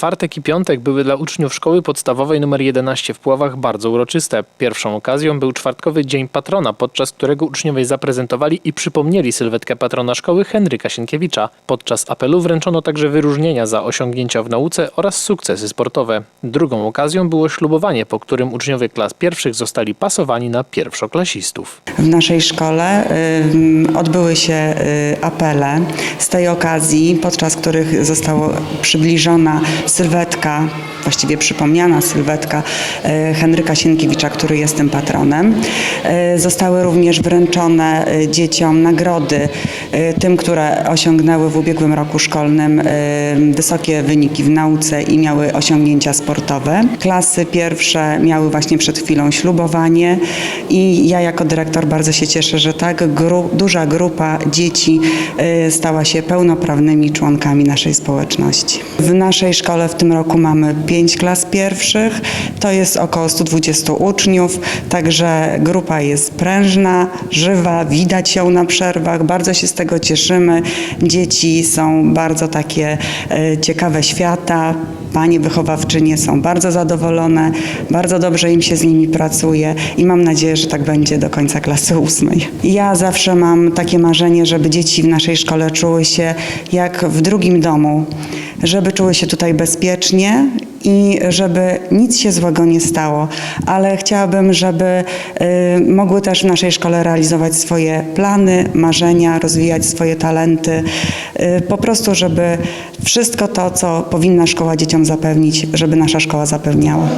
czwartek i piątek były dla uczniów szkoły podstawowej nr 11 w Puławach bardzo uroczyste. Pierwszą okazją był czwartkowy Dzień Patrona, podczas którego uczniowie zaprezentowali i przypomnieli sylwetkę patrona szkoły Henryka Sienkiewicza. Podczas apelu wręczono także wyróżnienia za osiągnięcia w nauce oraz sukcesy sportowe. Drugą okazją było ślubowanie, po którym uczniowie klas pierwszych zostali pasowani na pierwszoklasistów. W naszej szkole ym, odbyły się y, apele z tej okazji, podczas których została przybliżona sylwetka, właściwie przypomniana sylwetka y, Henryka Sienkiewicza, który jest tym patronem. Y, Zostały również wręczone y, dzieciom nagrody, tym, które osiągnęły w ubiegłym roku szkolnym wysokie wyniki w nauce i miały osiągnięcia sportowe. Klasy pierwsze miały właśnie przed chwilą ślubowanie i ja jako dyrektor bardzo się cieszę, że tak gru, duża grupa dzieci stała się pełnoprawnymi członkami naszej społeczności. W naszej szkole w tym roku mamy pięć klas pierwszych, to jest około 120 uczniów, także grupa jest prężna, żywa, widać ją na przerwach, bardzo się z tego cieszymy. Dzieci są bardzo takie y, ciekawe świata, Panie wychowawczynie są bardzo zadowolone, bardzo dobrze im się z nimi pracuje. I mam nadzieję, że tak będzie do końca klasy ósmej. Ja zawsze mam takie marzenie, żeby dzieci w naszej szkole czuły się jak w drugim domu, żeby czuły się tutaj bezpiecznie i żeby nic się złego nie stało, ale chciałabym, żeby y, mogły też w naszej szkole realizować swoje plany, marzenia, rozwijać swoje talenty, y, po prostu, żeby wszystko to, co powinna szkoła dzieciom zapewnić, żeby nasza szkoła zapewniała.